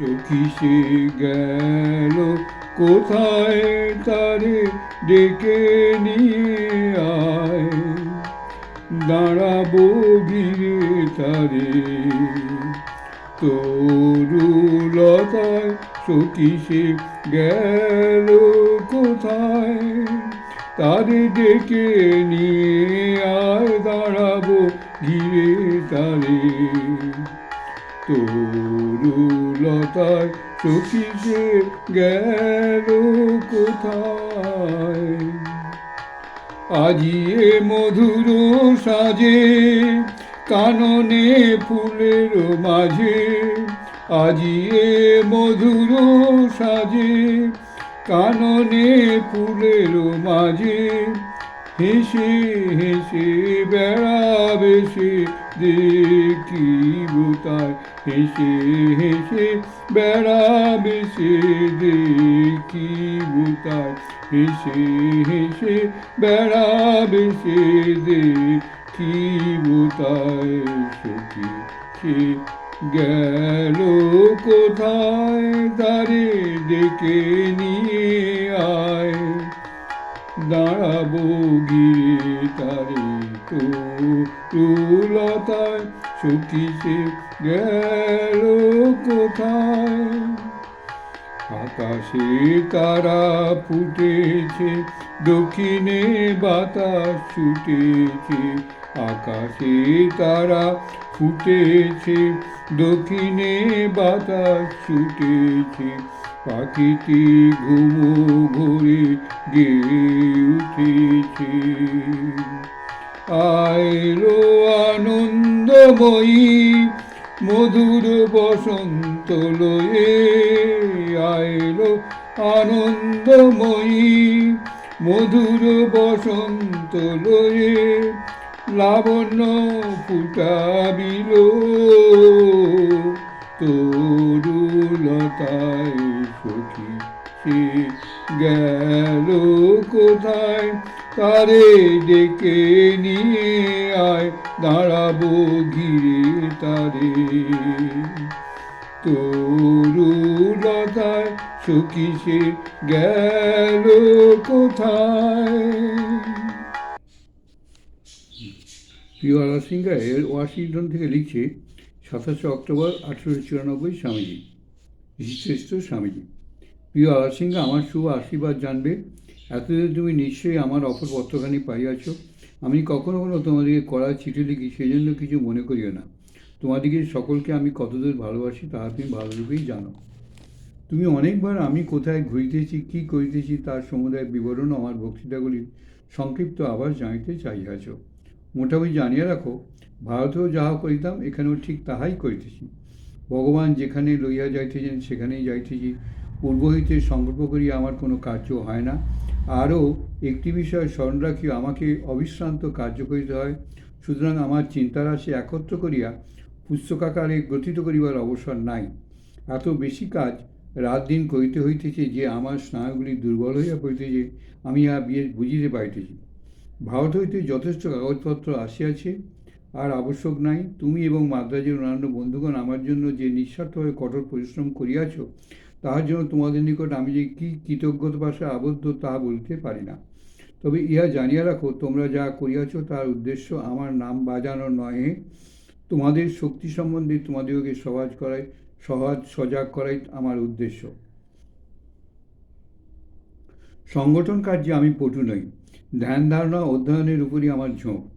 চকিসে গেল, কোথায় তারে ডেকে নিয়ে আয়? দাঁড়াবো ঘিরে তারে। তরুলতায় চকিসে গেল, কোথায় তারে ডেকে নিয়ে আয়? দাঁড়াবো ঘিরে তারে তরুলতায় চকিসে গেল কোথায়? আজিয়ে মধুর সাজে, কাননে ফুলের মাঝে। আজিয়ে মধুর সাজে, কাননে ফুলের মাঝে। হেসে হেসে বেড়াবে সে দেখিব তার হেসে হেসে বেড়াবে সে দেখিব তার হেসে হেসে বেড়াবে সে দেখিব তার সখী সে গেল কোথায় তারে ডেকে নিয়ে আয়? দাঁড়াবো গিরে তারে তরুলতায় সখীছে গেল কোথায়? আকাশে তারা ফুটেছে, দক্ষিণে বাতাস ছুটেছে। আকাশে তারা ফুটেছে, দক্ষিণে বাতাস ছুটেছে। পাখিটি ঘুমো ঘুরে গেয়ে উঠেছে। আইলো আনন্দময়ী, মধুর বসন্ত লয়ে আইলো আনন্দময়ী, মধুর বসন্ত লয়ে লাবণ্য ফুটাবিল। তরুলতায় সখী সে গেল কোথায়? তারে ডেকে নিয়ে আয়, দাঁড়াবো ঘিরে তারে। তরুলতায় সখী সে গেল কোথায়? প্রিয় আলা সিংহের ওয়াশিংটন থেকে লিখছে সাতাশে অক্টোবর আঠেরোশো চুরানব্বই স্বামীজি, শ্রেষ্ঠ স্বামীজি। প্রিয় সিংহা আমার শুভ আশীর্বাদ জানবে। এতদিন তুমি নিশ্চয়ই আমার অপর পত্রখানি পাইয়াছ। আমি কখনো কখনো তোমাদেরকে কড়া চিঠি লিখি সেই জন্য কিছু মনে করিও না। তোমাদিকে সকলকে আমি কতদূর ভালোবাসি, তাহা তুমি ভালোরূপেই জানো। তুমি অনেকবার আমি কোথায় ঘুরিতেছি, কি করিতেছি, তার সমুদায় বিবরণ আমার বক্তৃতাগুলির সংক্ষিপ্ত আবার জানিতে চাইয়াছ মোটামুটি জানিয়া রাখো, ভারতেও যাহা করিতাম, এখানেও ঠিক তাহাই করিতেছি। ভগবান যেখানে লইয়া যাইতেছেন, সেখানেই যাইতেছি। পূর্ব হইতে সংকল্প করিয়া আমার কোনো কার্য হয় না। আরও একটি বিষয় স্মরণ রাখিও, আমাকে অবিশ্রান্ত কার্য করিতে হয়। সুতরাং আমার চিন্তারাশি একত্র করিয়া পুস্তকাকারে গ্রথিত করিবার অবসর নাই। এত বেশি কাজ রাত দিন করিতে হইতেছে যে, আমার স্নায়ুগুলি দুর্বল হইয়া পড়িতেছে, আমি আর বিয়ে বুঝিতে পারিতেছি ভারত হইতে যথেষ্ট কাগজপত্র আসিয়াছে, আর আবশ্যক নাই। তুমি এবং মাদ্রাজের অন্যান্য বন্ধুগণ আমার জন্য যে নিঃস্বার্থভাবে কঠোর পরিশ্রম করিয়াছ তাহার জন্য তোমাদের নিকট আমি যে কী কৃতজ্ঞতা ভাষায় আবদ্ধ তাহা বলিতে পারি না। তবে ইহা জানিয়া রাখো, তোমরা যা করিয়াছ তার উদ্দেশ্য আমার নাম বাজানো নহে। তোমাদের শক্তি সম্বন্ধে তোমাদেরকে সহজ করাই, সহজ সজাগ করাই আমার উদ্দেশ্য। সংগঠন কার্যে আমি পটু নই। ধ্যান ধারণা অধ্যয়নের উপরই আমার ঝোঁক।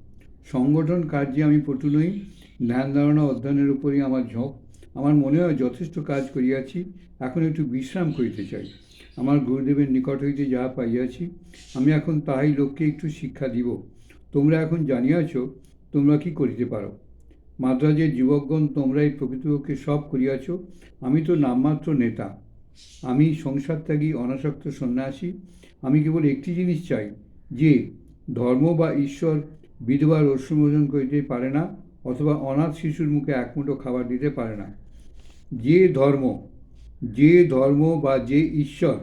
সংগঠন কার্যে আমি পটু নই। ধ্যান ধারণা অধ্যয়নের উপরই আমার ঝোঁক। আমার মনে হয় যথেষ্ট কাজ করিয়াছি, এখন একটু বিশ্রাম করিতে চাই। আমার গুরুদেবের নিকট হইতে যাহা পাইয়াছি, আমি এখন তাহাই লোককে একটু শিক্ষা দিব। তোমরা এখন জানিয়াছ, তোমরা কি করিতে পারো। মাদ্রাজের যুবকগণ তোমরাই প্রকৃতপক্ষে সব করিয়াছ, আমি তো নামমাত্র নেতা। আমি সংসার ত্যাগী, অনাসক্ত সন্ন্যাসী, আমি কেবল একটি জিনিস চাই, যে ধর্ম বা ঈশ্বর বিধবার রস্যমোচন করিতে পারে না অথবা অনাথ শিশুর মুখে এক মুঠো খাবার দিতে পারে না। যে ধর্ম যে ধর্ম বা যে ঈশ্বর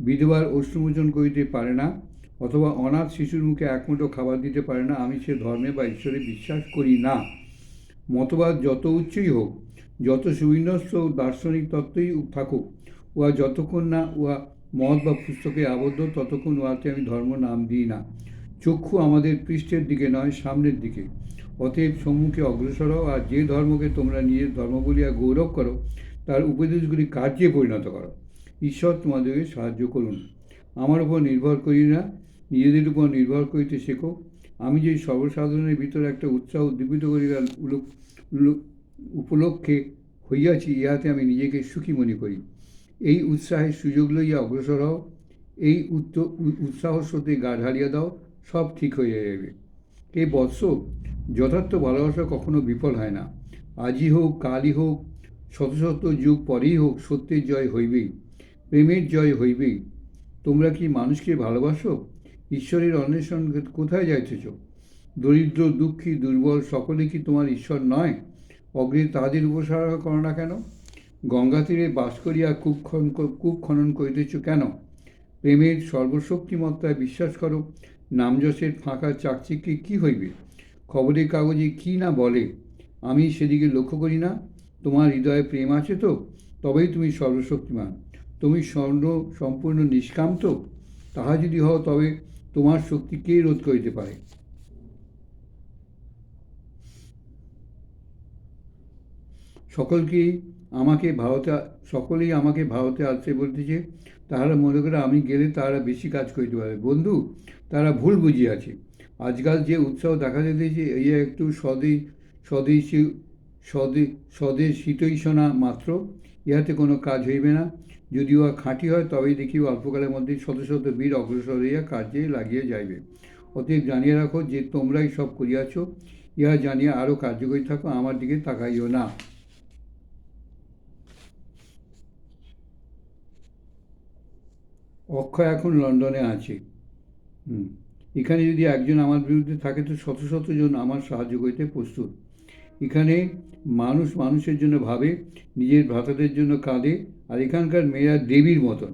বিধবার অশ্রুমোচন করিতে পারে না অথবা অনাথ শিশুর মুখে এক মুঠো খাবার দিতে পারে না, আমি সে ধর্মে বা ঈশ্বরে বিশ্বাস করি না। মতবাদ যত উচ্চই হোক, যত সুবিন্যস্ত দার্শনিক তত্ত্বই থাকুক, উহা যতক্ষণ না উহা মত বা পুস্তকে আবদ্ধ, ততক্ষণ উহাতে আমি ধর্ম নাম দিই না। চক্ষু আমাদের পৃষ্ঠের দিকে নয়, সামনের দিকে। অতএব সম্মুখে অগ্রসর হও আর যে ধর্মকে তোমরা নিজের ধর্ম বলিয়া গৌরব করো, তার উপদেশগুলি কার্যে পরিণত করো। ঈশ্বর তোমাদেরকে সাহায্য করুন। আমার উপর নির্ভর করি না, নিজেদের উপর নির্ভর করিতে শেখো। আমি যে সর্বসাধারণের ভিতরে একটা উৎসাহ উদ্দীপিত করিবার উপলক্ষে হইয়াছি, ইহাতে আমি নিজেকে সুখী মনে করি। এই উৎসাহের সুযোগ লইয়া অগ্রসর হও। এই উৎসাহ স্রোতে গা ঢালিয়া দাও, সব ঠিক হয়ে যাবে এই বৎস যথার্থ ভালোবাসা কখনো বিফল হয় না। আজই হোক, কালই হোক, শত শত যুগ পরেই হোক, সত্যের জয় হইবেই, প্রেমের জয় হইবেই। তোমরা কি মানুষকে ভালোবাসো? ঈশ্বরের অন্বেষণ কোথায় যাইতেছ? দরিদ্র, দুঃখী, দুর্বল সকলে কি তোমার ঈশ্বর নয়? অগ্রে তাদের উপসারা করো না কেন? গঙ্গা তীরে বাস করিয়া কূপ খনন কূপ খনন করিতেছ কেন? প্রেমের সর্বশক্তিমত্তায় বিশ্বাস করো। নামযশের ফাঁকা চাকচিক্যে কি হইবে? খবরের কাগজে কি না বলে? আমি সেদিকে লক্ষ্য করি না। তোমার হৃদয়ে প্রেম আছে তো? তবেই তুমি সর্বশক্তিমান। তুমি স্বর্ণ সম্পূর্ণ নিষ্কাম তো? তাহা যদি হও, তবে তোমার শক্তি কে রোধ করিতে পারে? সকলকেই আমাকে ভারতে সকলেই আমাকে ভারতে আসতে বলতেছে। তাহারা মনে করে আমি গেলে তারা বেশি কাজ করিতে পারে বন্ধু তারা ভুল বুঝিয়াছে। আজকাল যে উৎসাহ দেখা যেতেছে এই একটু স্বদেশ, স্বদেশী, স্বদে স্বদেশ শীতৈষণা মাত্র। ইহাতে কোনো কাজ হইবে না। যদি উহা খাঁটি হয়, তবেই দেখি অল্পকালের মধ্যে শত শত বীর অগ্রসর হইয়া কার্যে লাগিয়ে যাইবে। অতএব জানিয়ে রাখো যে তোমরাই সব করিয়াছ, ইহা জানিয়া আরও কার্যকরী থাকো, আমার দিকে তাকাইও না। অক্ষয় এখন লন্ডনে আছে। হুম। এখানে যদি একজন আমার বিরুদ্ধে থাকে, তো শত শত জন আমার সাহায্য করিতে প্রস্তুত। এখানে মানুষ মানুষের জন্য ভাবে, নিজের ভ্রাতাদের জন্য কাঁদে, আর এখানকার মেয়েরা দেবীর মতন।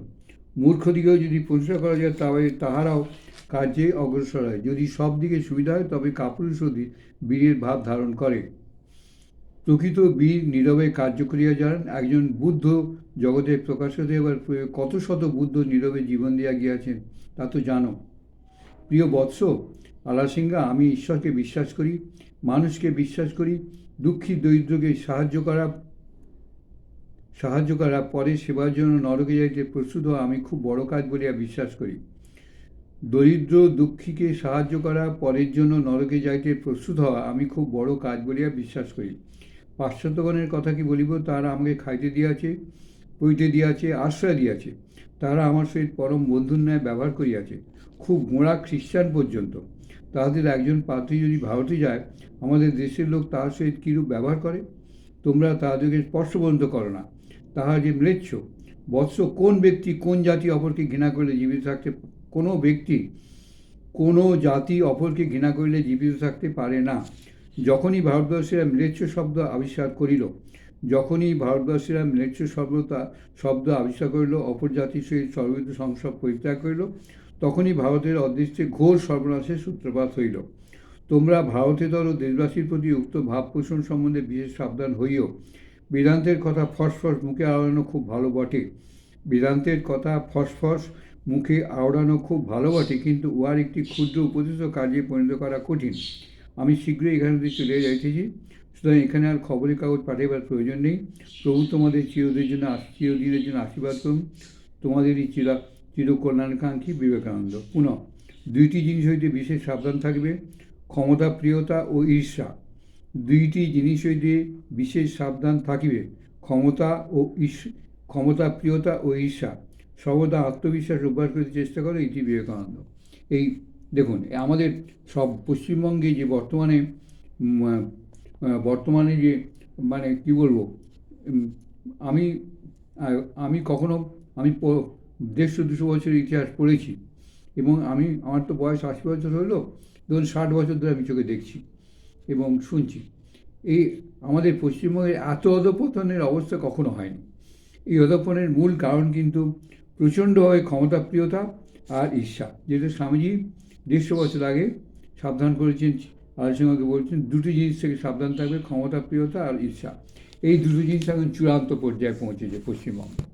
মূর্খ দিকেও যদি প্রশংসা করা যায় তবে তাহারাও কার্যে অগ্রসর হয়। যদি সব দিকে সুবিধা হয়, তবে কাপুরুষও দি- বীরের ভাব ধারণ করে। প্রকৃত বীর নীরবে কার্য করিয়া যান। একজন বুদ্ধ জগতের প্রকাশিত এবার কত শত বুদ্ধ নীরবে জীবন দিয়া গিয়াছেন, তা তো জানো। প্রিয় বৎস আলাসিংহা আমি ঈশ্বরকে বিশ্বাস করি, মানুষকে বিশ্বাস করি, দুঃখী দরিদ্রকে সাহায্য করা সাহায্য করা, পরে সেবার জন্য নরকে যাইতে প্রস্তুত হওয়া আমি খুব বড় কাজ বলিয়া বিশ্বাস করি। দরিদ্র দুঃখীকে সাহায্য করা, পরের জন্য নরকে যাইতে প্রস্তুত হওয়া আমি খুব বড় কাজ বলিয়া বিশ্বাস করি। পাশ্চাত্যগণের কথা কি বলিব, তারা আমাকে খাইতে দিয়াছে, পইতে দিয়াছে, আশ্রয় দিয়াছে, তারা আমার সহিত পরম বন্ধুর ন্যায় ব্যবহার করিয়াছে। খুব গোঁড়া খ্রিস্টান পর্যন্ত। তাহাদের একজন পাত্রী যদি ভারতে যায়, আমাদের দেশের লোক তাহার সহিত কীরূপ ব্যবহার করে? তোমরা তাহাদেরকে স্পর্শ পর্যন্ত করো না। তাহা যে ম্লেচ্ছ, বৎস কোন ব্যক্তি কোন জাতি অপরকে ঘৃণা করলে জীবিত থাকতে কোনো ব্যক্তি কোনো জাতি অপরকে ঘৃণা করিলে জীবিত থাকতে পারে না। যখনই ভারতবর্ষীরা ম্লেচ্ছ শব্দ আবিষ্কার করিল, যখনই ভারতবাসীরা ম্লেচ্ছ শব্দতা, শব্দ আবিষ্কার করিল, অপর জাতির সহিত সর্বিত সংসব পরিত্যাগ করিল তখনই ভারতের অদৃষ্টে ঘোর সর্বনাশের সূত্রপাত হইল। তোমরা ভারতেতর দেশবাসীর প্রতি উক্ত ভাব পোষণ সম্বন্ধে বিশেষ সাবধান হইও। বেদান্তের কথা ফসফস মুখে আওড়ানো খুব ভালো বটে। বেদান্তের কথা ফসফস মুখে আওড়ানো খুব ভালো বটে, কিন্তু উহার একটি ক্ষুদ্র উপদেশ কাজে পরিণত করা কঠিন। আমি শীঘ্রই এখান থেকে চলে যাইতেছি। সুতরাং এখানে আর খবরের কাগজ পাঠাইবার প্রয়োজন নেই। প্রভু তোমাদের চিরদের জন্য চিরদিনের জন্য আশীর্বাদ করুন। তোমাদেরই চিরা চিরকল্যাণকাঙ্ক্ষী বিবেকানন্দ। পুনঃ, দুইটি জিনিস হইতে বিশেষ সাবধান থাকবে, ক্ষমতা, প্রিয়তা ও ঈর্ষা। দুইটি জিনিস হইতে বিশেষ সাবধান থাকিবে, ক্ষমতা ও ঈর্ষ, ক্ষমতা, প্রিয়তা ও ঈর্ষা। সর্বদা আত্মবিশ্বাস অভ্যাস করতে চেষ্টা করে, এটি বিবেকানন্দ। এই দেখুন আমাদের সব পশ্চিমবঙ্গে যে বর্তমানে বর্তমানে যে মানে কি বলব আমি আমি কখনো, আমি দেড়শো, দুশো বছরের ইতিহাস পড়েছি। এবং আমি, আমার তো বয়স আশি বছর হলো, ধরুন ষাট বছর ধরে আমি চোখে দেখছি এবং শুনছি। এই আমাদের পশ্চিমবঙ্গের এত অধপতনের অবস্থা কখনো হয়নি। এই অধপতনের মূল কারণ কিন্তু প্রচণ্ডভাবে ক্ষমতাপ্রিয়তা আর ঈর্ষা, যেটা স্বামীজি দেড়শো বছর আগে সাবধান করেছেন, আলোচনাকে বলছেন, দুটি জিনিস থেকে সাবধান থাকবে, ক্ষমতাপ্রিয়তা আর ঈর্ষা। এই দুটো জিনিস এখন চূড়ান্ত পর্যায়ে পৌঁছেছে পশ্চিমবঙ্গে।